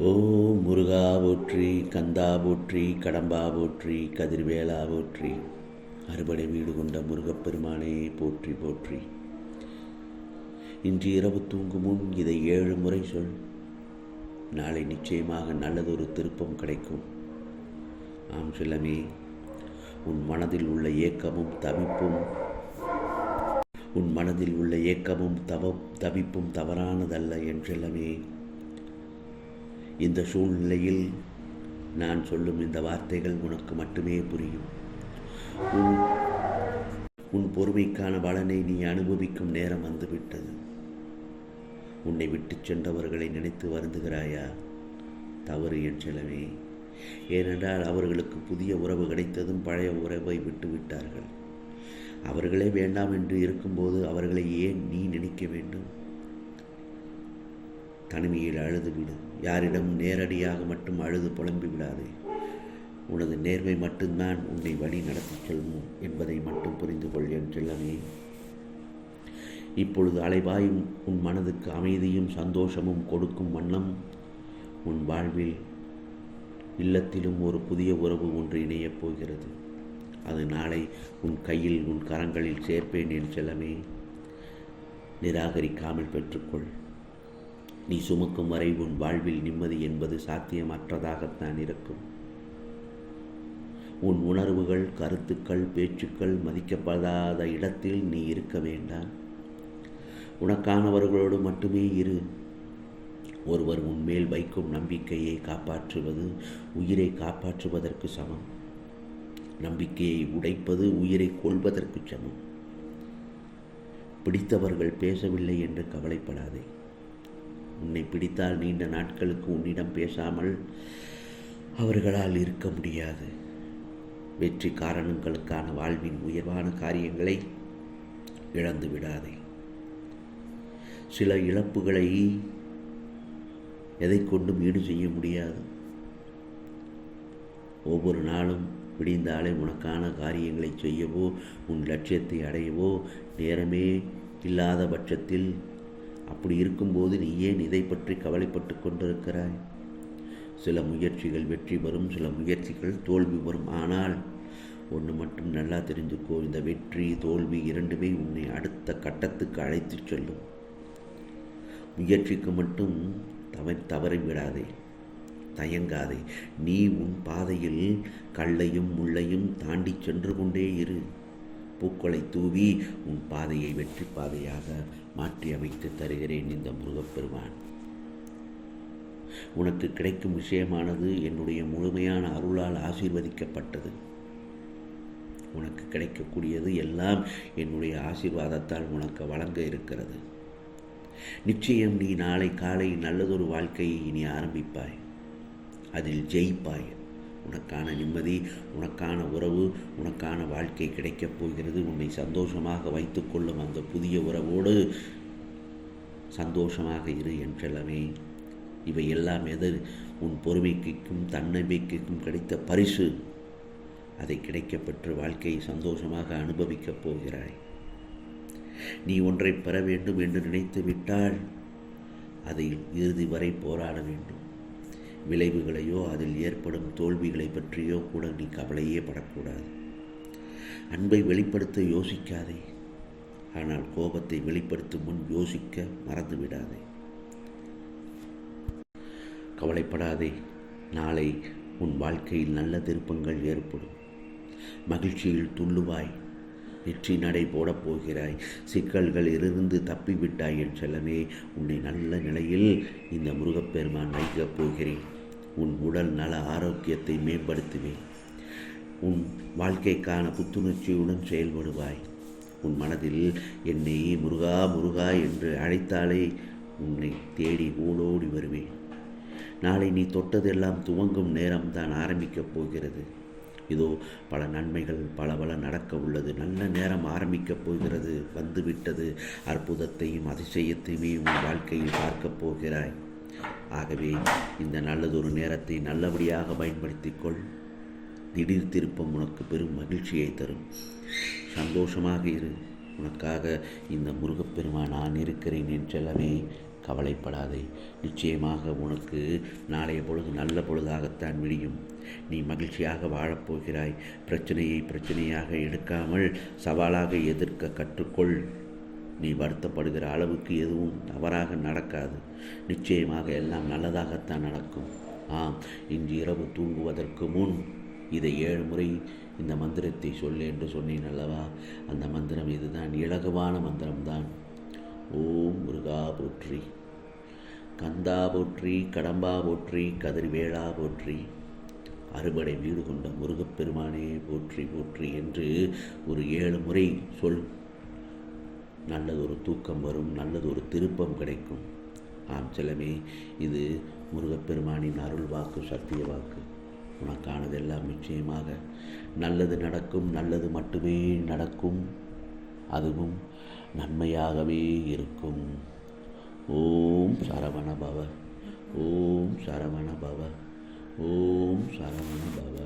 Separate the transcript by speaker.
Speaker 1: ஓ முருகா போற்றி கந்தா போற்றி கடம்பா போற்றி கதிர்வேலா போற்றி அறுபடை வீடு கொண்ட முருகப்பெருமானே போற்றி போற்றி. இன்று இரவு தூங்கும் முன் இதை ஏழு முறை சொல். நாளை நிச்சயமாக நல்லதொரு திருப்பம் கிடைக்கும். ஆம் செல்லமே உன் மனதில் உள்ள ஏக்கமும் தவிப்பும் உன் மனதில் உள்ள ஏக்கமும் தவ தவிப்பும் தவறானதல்ல என் செல்லமே. இந்த சூழ்நிலையில் நான் சொல்லும் இந்த வார்த்தைகள் உனக்கு மட்டுமே புரியும். உன் உன் பொறுமைக்கான பலனை நீ அனுபவிக்கும் நேரம் வந்துவிட்டது. உன்னை விட்டுச் சென்றவர்களை நினைத்து வருந்துகிறாயா? தவறு என் செலவே ஏனென்றால் அவர்களுக்கு புதிய உறவு கிடைத்ததும் பழைய உறவை விட்டு விட்டார்கள் அவர்களே வேண்டாம் என்று இருக்கும்போது அவர்களை ஏன் நீ நினைக்க வேண்டும்? தனிமையில் அழுதுவிடும் யாரிடம் நேரடியாக மட்டும் அழுது புலம்பி விடாதே. உனது நேர்மை மட்டும்தான் உன்னை வழி நடத்தி செல்வோம் என்பதை மட்டும் புரிந்து கொள் என் செல்லமே. இப்பொழுது அலைவாயும் உன் மனதுக்கு அமைதியும் சந்தோஷமும் கொடுக்கும் வண்ணம் உன் வாழ்வில் இல்லத்திலும் ஒரு புதிய உறவு ஒன்று இணையப் போகிறது. அது நாளை உன் கையில் உன் கரங்களில் சேர்ப்பேன் என் செல்லமே. நிராகரிக்காமல் பெற்றுக்கொள். நீ சுமக்கும் வரை உன் வாழ்வில் நிம்மதி என்பது சாத்தியமற்றதாகத்தான் இருக்கும். உன் உணர்வுகள் கருத்துக்கள் பேச்சுக்கள் மதிக்கப்படாத இடத்தில் நீ இருக்க வேண்டாம். உனக்கானவர்களோடு மட்டுமே இரு. ஒருவர் உன்மேல் வைக்கும் நம்பிக்கையை காப்பாற்றுவது உயிரை காப்பாற்றுவதற்கு சமம். நம்பிக்கையை உடைப்பது உயிரை கொள்வதற்கு சமம். பிடித்தவர்கள் பேசவில்லை என்று கவலைப்படாதே. உன்னை பிடித்தால் நீண்ட நாட்களுக்கு உன்னிடம் பேசாமல் அவர்களால் இருக்க முடியாது. வெற்றி காரணங்களுக்கான வாழ்வின் உயர்வான காரியங்களை இழந்து விடாதே. சில இழப்புகளை எதை கொண்டும் ஈடு செய்ய முடியாது. ஒவ்வொரு நாளும் விடிந்தாலே உனக்கான காரியங்களை செய்யவோ உன் லட்சியத்தை அடையவோ நேரமே இல்லாத பட்சத்தில் அப்படி இருக்கும்போது நீ ஏன் இதை பற்றி கவலைப்பட்டு கொண்டிருக்கிறாய்? சில முயற்சிகள் வெற்றி வரும் சில முயற்சிகள் தோல்வி வரும் ஆனால் ஒன்று மட்டும் நல்லா தெரிஞ்சுக்கோ இந்த வெற்றி தோல்வி இரண்டுமே உன்னை அடுத்த கட்டத்துக்கு அழைத்து செல்லும். முயற்சிக்கு மட்டும் தவ தவறி விடாதே தயங்காதே. நீ உன் பாதையில் கல்லையும் முள்ளையும் தாண்டி சென்று கொண்டே இரு. பூக்களை தூவி உன் பாதையை வெற்றி பாதையாக மாற்றி அமைத்து தருகிறேன் இந்த முருகப்பெருமான். உனக்கு கிடைக்கும் விஷயமானது என்னுடைய முழுமையான அருளால் ஆசீர்வதிக்கப்பட்டது. உனக்கு கிடைக்கக்கூடியது எல்லாம் என்னுடைய ஆசீர்வாதத்தால் உனக்கு வழங்க இருக்கிறது. நிச்சயம் நீ நாளை காலை நல்லதொரு வாழ்க்கையை இனி ஆரம்பிப்பாய். அதில் ஜெயிப்பாய். உனக்கான நிம்மதி உனக்கான உறவு உனக்கான வாழ்க்கை கிடைக்கப் போகிறது. உன்னை சந்தோஷமாக வைத்துக்கொள்ளும் அந்த புதிய உறவோடு சந்தோஷமாக இரு என்றெல்லாமே. இவை எல்லாம் எது? உன் பொறுமைக்கும் தன்னம்பிக்கைக்கும் கிடைத்த பரிசு. அதை கிடைக்கப்பெற்று வாழ்க்கையை சந்தோஷமாக அனுபவிக்கப் போகிறாய். நீ ஒன்றை பெற வேண்டும் என்று நினைத்து விட்டால் அதை இறுதி வரை போராட வேண்டும். விளைவுகளையோ அதில் ஏற்படும் தோல்விகளை பற்றியோ கூட நீ கவலையே படக்கூடாது. அன்பை வெளிப்படுத்த யோசிக்காதே. ஆனால் கோபத்தை வெளிப்படுத்தும் முன் யோசிக்க மறந்து விடாதே கவலைப்படாதே. நாளை உன் வாழ்க்கையில் நல்ல திருப்பங்கள் ஏற்படும். மகிழ்ச்சியில் துள்ளுவாய். வெற்றி நடை போடப் போகிறாய். சிக்கல்கள் இருந்து தப்பிவிட்டாய் என் செல்லமே. உன்னை நல்ல நிலையில் இந்த முருகப்பெருமான் வைக்கப் போகிறேன். உன் உடல் நல ஆரோக்கியத்தை மேம்படுத்துவேன். உன் வாழ்க்கைக்கான புத்துணர்ச்சியுடன் செயல்படுவாய். உன் மனதில் என்னை முருகா முருகா என்று அழைத்தாலே உன்னை தேடி ஓடோடி வருவேன். நாளை நீ தொட்டதெல்லாம் துவங்கும் நேரம் தான் ஆரம்பிக்கப் போகிறது. இதோ பல நன்மைகள் பல பல நடக்க உள்ளது. நல்ல நேரம் ஆரம்பிக்கப் போகிறது. வந்துவிட்டது. அற்புதத்தையும் அதிசயத்தையுமே உன் வாழ்க்கையில் பார்க்கப் போகிறாய். ஆகவே இந்த நல்லதொரு நேரத்தை நல்லபடியாக பயன்படுத்திக்கொள். திடீர் திருப்பம் உனக்கு பெரும் மகிழ்ச்சியை தரும். சந்தோஷமாக இரு. உனக்காக இந்த முருகப்பெருமான் நான் இருக்கிறேன் என் செல்லவே கவலைப்படாதே. நிச்சயமாக உனக்கு நாளைய பொழுது நல்ல பொழுதாகத்தான் விடியும். நீ மகிழ்ச்சியாக வாழப்போகிறாய். பிரச்சனையை பிரச்சனையாக எடுக்காமல் சவாலாக எதிர்க்க கற்றுக்கொள். நீ வருத்தப்படுகிற அளவுக்கு எதுவும் தவறாக நடக்காது. நிச்சயமாக எல்லாம் நல்லதாகத்தான் நடக்கும். ஆம் இன்று இரவு தூங்குவதற்கு முன் இதை ஏழு முறை இந்த மந்திரத்தை சொல்லு என்று சொன்னேன் அல்லவா? அந்த மந்திரம் இதுதான் இலகுவான மந்திரம்தான். ஓம் முருகா போற்றி. கந்தா போற்றி கடம்பா போற்றி கதிர்வேளா போற்றி. அறுபடை வீடு கொண்ட முருகப்பெருமானே போற்றி போற்றி என்று ஒரு ஏழு முறை சொல் நல்லதொரு தூக்கம் வரும் நல்லதொரு திருப்பம் கிடைக்கும். ஆம் செல்லமே இது முருகப்பெருமானின் அருள் வாக்கு சத்திய வாக்கு. உனக்கானதெல்லாம் நிச்சயமாக நல்லது நடக்கும் நல்லது மட்டுமே நடக்கும் அதுவும் நன்மையாகவே இருக்கும். ஓம் சரவண பவ ஓம் சரவண பவ ஓம் சரவண பவ